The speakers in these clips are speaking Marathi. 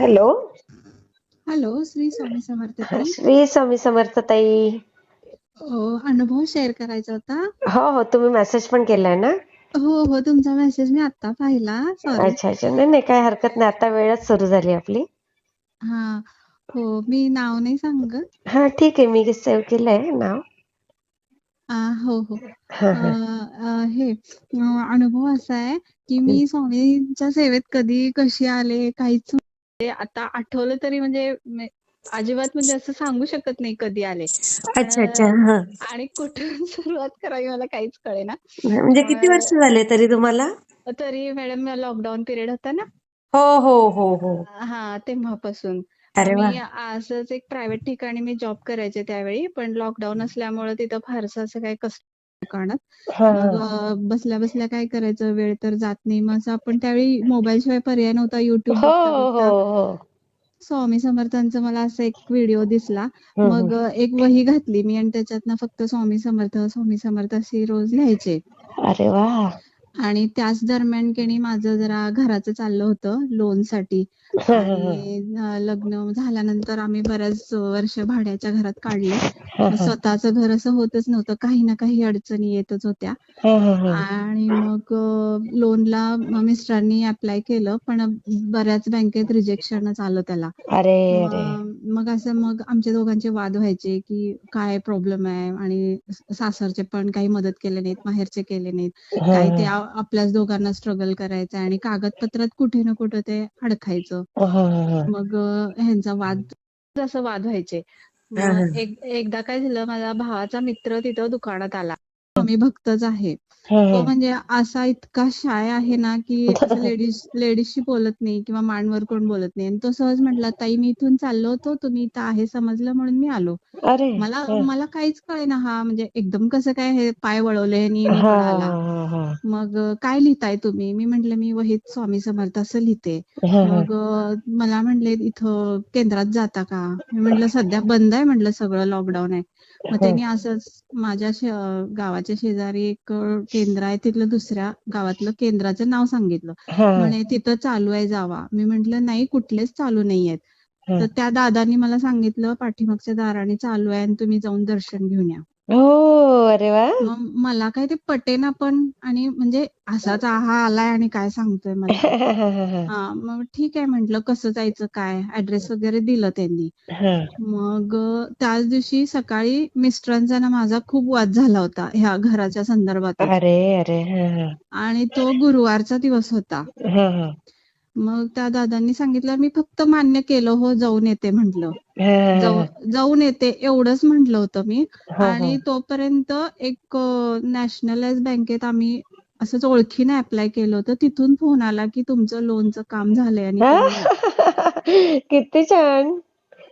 हॅलो हॅलो श्री स्वामी समर्थ श्री स्वामी समर्थ ताई अनुभव शेअर करायचा होता. हो हो तुम्ही मेसेज पण केलाय ना? हो हो तुमचा मेसेज मी आता पाहिला. सॉरी अच्छा अच्छा. नाही नाही काय हरकत नाही. आता वेळच सुरू झाली आपली. हा हो मी नाव नाही सांगत. हा ठीक आहे. मी सेव्ह केलंय नाव. आ, हो हो. हा अ, हा. अ, हे अ, अनुभव असा आहे की मी स्वामींच्या सेवेत कधी कशी आले काहीच म्हणजे आता आठवलं तरी म्हणजे अजिबात म्हणजे असं सांगू शकत नाही कधी आले. अच्छा अच्छा आणि कुठून सुरुवात करावी मला काहीच कळेना. म्हणजे किती वर्ष झाले तरी तुम्हाला? तरी मॅडम लॉकडाऊन पिरियड होता ना. हो हो हो हो. हा तेव्हापासून. मी असंच एक प्रायव्हेट ठिकाणी मी जॉब करायचे त्यावेळी. पण लॉकडाऊन असल्यामुळे तिथं फारसं असं काही कष्ट दुकानात बसल्या बसल्या काय करायचं? वेळ तर जात नाही. मग असं आपण त्यावेळी मोबाईल शिवाय पर्याय नव्हता. युट्यूब हो हो हो. स्वामी समर्थांचा मला असा एक व्हिडिओ दिसला. मग एक वही घातली मी आणि त्याच्यातनं फक्त स्वामी समर्थ स्वामी समर्थ अशी रोज लिहायचे. अरे वा. आणि त्याच दरम्यान केणी माझं जरा घराचं चाललं होतं लोनसाठी हा. आणि लग्न झाल्यानंतर आम्ही बऱ्याच वर्ष भाड्याच्या घरात काढले. स्वतःचं घर असं होतच नव्हतं काही ना काही अडचणी येतच होत्या. आणि मग लोनला मिस्टरांनी अप्लाय केलं पण बऱ्याच बँकेत रिजेक्शनच आलं त्याला मग असं मग आमच्या दोघांचे वाद व्हायचे की काय प्रॉब्लेम आहे आणि सासरचे पण काही मदत केले नाहीत माहेरचे केले नाहीत काय ते. आ- आपल्याच दोघांना स्ट्रगल करायचं आणि कागदपत्रात कुठे ना कुठे ते अडकायचं हा, हा, हा. मग ह्यांचा वाद असं वाद व्हायचे एकदा काय झालं माझ्या भावाचा मित्र तिथं दुकानात आला. स्वामी भक्तच आहे. तो. म्हणजे असा इतका शाय आहे ना की लेडीज लेडीजशी बोलत नाही किंवा मांडवर कोण बोलत नाही. आणि तो सहज म्हटला ताई मी इथून चाललो होतो. तुम्ही इथं आहे समजलं म्हणून मी आलो. मला. मला काहीच कळेना हा. म्हणजे एकदम कसं काय हे पाय वळवले आणि आला. मग काय लिहिताय तुम्ही? मी म्हंटल मी वहीत स्वामी समर्थ असं लिहिते. मग मला म्हणले इथं केंद्रात जाता का? मी म्हंटल सध्या बंद आहे म्हंटल सगळं लॉकडाऊन आहे. मग त्यांनी असंच माझ्या गावाच्या शेजारी एक केंद्र आहे तिथलं दुसऱ्या गावातलं केंद्राचं नाव सांगितलं. म्हणे तिथं चालू आहे जावा. मी म्हंटल नाही कुठलेच चालू नाही आहेत. तर त्या दादांनी मला सांगितलं पाठीमागच्या दाराने चालू आहे आणि तुम्ही जाऊन दर्शन घेऊन या. हो अरे वा मग मला काय ते पटेना पण आणि म्हणजे असाच हा आलाय आणि काय सांगतोय मला हा, मग ठीक आहे म्हंटल कसं जायचं काय ऍड्रेस वगैरे दिलं त्यांनी हा. मग अ, त्याच दिवशी सकाळी मिस्टरांचा ना माझा खूप वाद झाला होता ह्या घराच्या संदर्भातच अरे अरे हा, हा. आणि तो गुरुवारचा दिवस होता हा, हा. मग त्या दादांनी सांगितलं मी फक्त मान्य केलं हो जाऊन येते म्हंटल हा, जाऊ जाऊन येते एवढंच म्हटलं होतं मी हा, आणि तोपर्यंत एक नॅशनलाइज बँकेत आम्ही असंच ओळखीने अप्लाय केलं होतं तिथून फोन आला की तुमचं लोनचं काम झालंय आणि हा. किती छान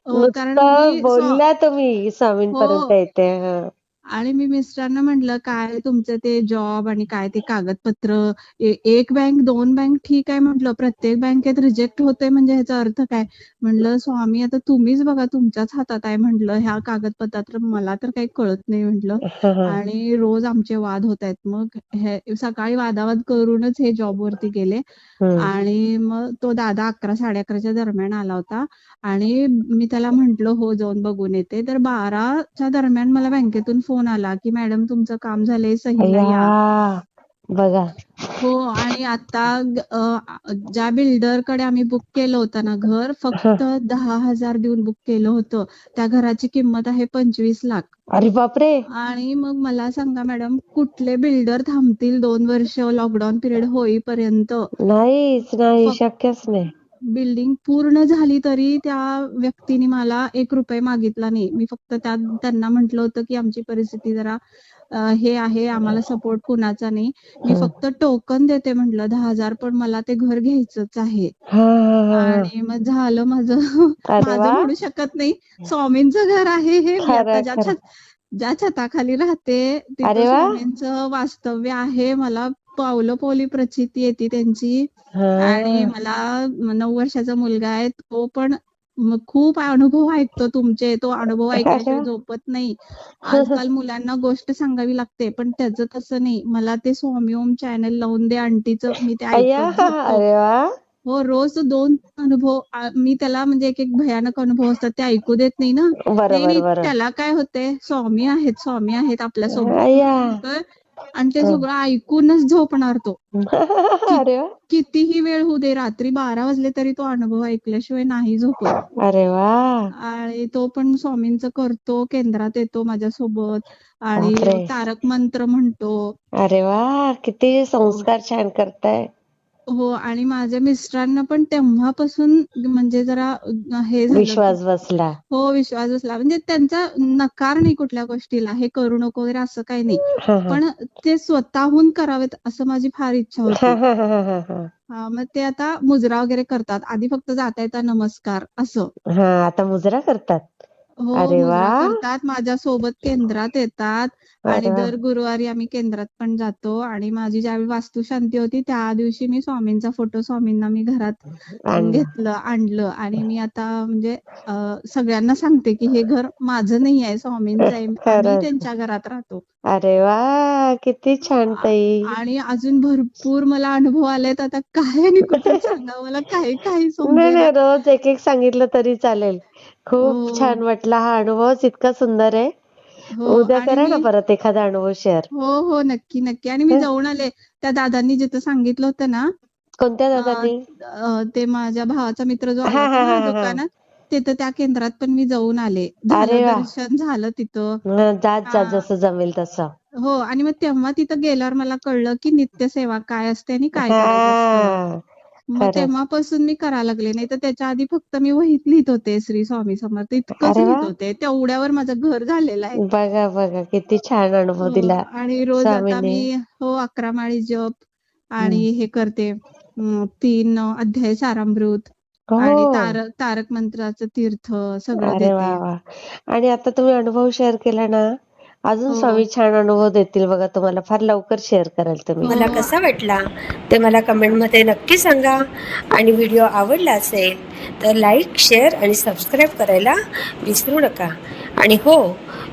अ, कारण बोलला तुम्ही स्वामींपर्यंत हो. येते हा. आणि मी मिस्टरांना म्हटलं काय तुमचं ते जॉब आणि काय ते कागदपत्र? एक बँक दोन बँक ठीक आहे? म्हटलं प्रत्येक बँकेत रिजेक्ट होते म्हणजे ह्याचा अर्थ काय? म्हटलं स्वामी आता तुम्हीच बघा तुमच्याच हातात आहे म्हटलं ह्या कागदपत्रात मला तर काही कळत नाही म्हटलं. आणि रोज आमचे वाद होत आहेत. मग हे सकाळी वादावाद करूनच हे जॉब वरती गेले. आणि मग तो दादा अकरा साडे अकराच्या दरम्यान आला होता. आणि मी त्याला म्हंटल हो जाऊन बघून येते. तर बाराच्या दरम्यान मला बँकेतून फोन आला की मॅडम तुमचं काम झालंय सहीला या. बघा. हो आणि आता ज्या बिल्डरकडे आम्ही बुक केलं होतं ना घर फक्त दहा हजार देऊन बुक केलं होतं. त्या घराची किंमत आहे पंचवीस लाख. अरे बापरे! आणि मग मला सांगा मॅडम कुठले बिल्डर थांबतील दोन वर्ष लॉकडाऊन पिरियड होईपर्यंत? नाहीच नाही शक्यच नाही. बिल्डिंग पूर्ण झाली तरी त्या व्यक्तीने मला एक रुपये मागितला नाही. मी फक्त त्या त्यांना म्हटलं होतं की आमची परिस्थिती जरा हे आहे आम्हाला सपोर्ट कुणाचा नाही. मी. फक्त टोकन देते म्हटलं दहा हजार पण मला ते घर घ्यायचंच आहे. आणि मग झालं माझं. माझं म्हणू शकत नाही. स्वामींचं घर आहे हे. ज्या छताखाली राहते तिथं स्वामींचं वास्तव्य आहे. मला पावलं पावली प्रचिती येते त्यांची. आणि मला नऊ वर्षाचा मुलगा आहे तो पण खूप अनुभव ऐकतो तुमचे. तो अनुभव ऐकल्याशिवाय झोपत नाही. आजकाल मुलांना गोष्ट सांगावी लागते पण त्याचं तसं नाही. मला ते स्वामी ओम चॅनल लावून दे आंटीचं मी ते ऐकत हो रोज दोन अनुभव मी त्याला म्हणजे एक एक भयानक अनुभव असतात ते ऐकू देत नाही ना. त्याला काय होते स्वामी आहेत स्वामी आहेत आपल्यासोबत आणि ते. सगळं ऐकूनच झोपणार तो. अरे वा. कितीही वेळ होऊ दे रात्री बारा वाजले तरी तो अनुभव ऐकल्याशिवाय नाही झोपत. अरे वा. आणि तो पण स्वामींचं करतो केंद्रात येतो माझ्यासोबत आणि बापरे. तारक मंत्र म्हणतो. अरे वा किती संस्कार छान करताय. हो आणि माझ्या मिस्टरांना पण तेव्हापासून म्हणजे जरा हे विश्वास बसला. हो विश्वास बसला. म्हणजे त्यांचा नकार नाही कुठल्या गोष्टीला हे करू नको वगैरे असं काही नाही. पण ते स्वतःहून करावेत असं माझी फार इच्छा होती. मग ते आता मुजरा वगैरे करतात. आधी फक्त जाता येता नमस्कार असं. हा आता मुजरा करतात. हो अरे वा. करतात. सोबत केंद्रात येतात. आणि अरे वा. दर गुरुवारी आम्ही केंद्रात पण जातो. आणि माझी ज्यावेळी वास्तुशांती होती त्या दिवशी मी स्वामींचा फोटो स्वामींना मी घरात अं, घेतलं आणलं. आणि मी आता म्हणजे अं, सगळ्यांना सांगते की हे घर माझं नाही आहे. स्वामींचं आहे. आम्ही खरंच त्यांच्या घरात राहतो. अरे वा किती छान आ- ताई. आणि अजून भरपूर मला अनुभव आलेत. आता काय आणि कुठून सांगावं? मला काही काही नाही समजेना. नाही रोज एक एक सांगितलं तरी चालेल. खूप छान हो वाटला हा अनुभवच इतका सुंदर आहे. हो उद्या आणि करा ना मी परत एखादा अनुभव शेअर हो हो नक्की नक्की. आणि मी जाऊन आले. त्या दादांनी जिथं सांगितलं होतं ना कोणत्या अं, दादांनी? अं, ते माझ्या भावाचा मित्र जो आला हा होता हा ना हा हा हा. दुकानात तिथं त्या केंद्रात पण मी जाऊन आले. झालं अरे वा. दर्शन झालं तिथं. हं, जात जा हा. जसं जमेल तसं. हो आणि मग तेव्हा तिथं गेल्यावर मला कळलं की नित्यसेवा काय असते आणि काय करायचं असतं. हा. मग तेव्हापासून मी करायला लागले. नाही तर त्याच्या आधी फक्त मी वहीत लिहित होते श्री स्वामी समर्थ. इतकंच लिहित होते. तेवढ्यावर माझं घर झालेलं आहे. बघा बघा किती छान अनुभव हो दिला आणि रोज आता मी हो अकरा माळी जप. आणि हे करते. तीन अध्याय सारामृत आणि हो तारक तारक मंत्राचं तीर्थ सगळं देते. आणि आता तुम्ही अनुभव शेअर केला ना अजून हो. स्वामी छान अनुभव देतील बघा तुम्हाला. फार लवकर शेअर कराल तुम्ही. मला कसा वाटला ते मला कमेंटमध्ये नक्की सांगा. आणि व्हिडिओ आवडला असेल तर लाईक शेअर आणि सबस्क्राईब करायला विसरू नका. आणि हो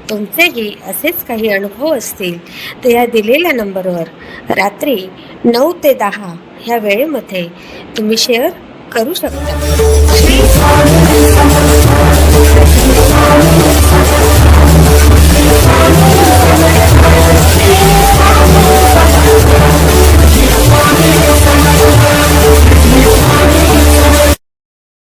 तुमचेही असेच काही अनुभव असतील तर या दिलेल्या नंबरवर रात्री नऊ ते दहा ह्या वेळेमध्ये तुम्ही शेअर करू शकता.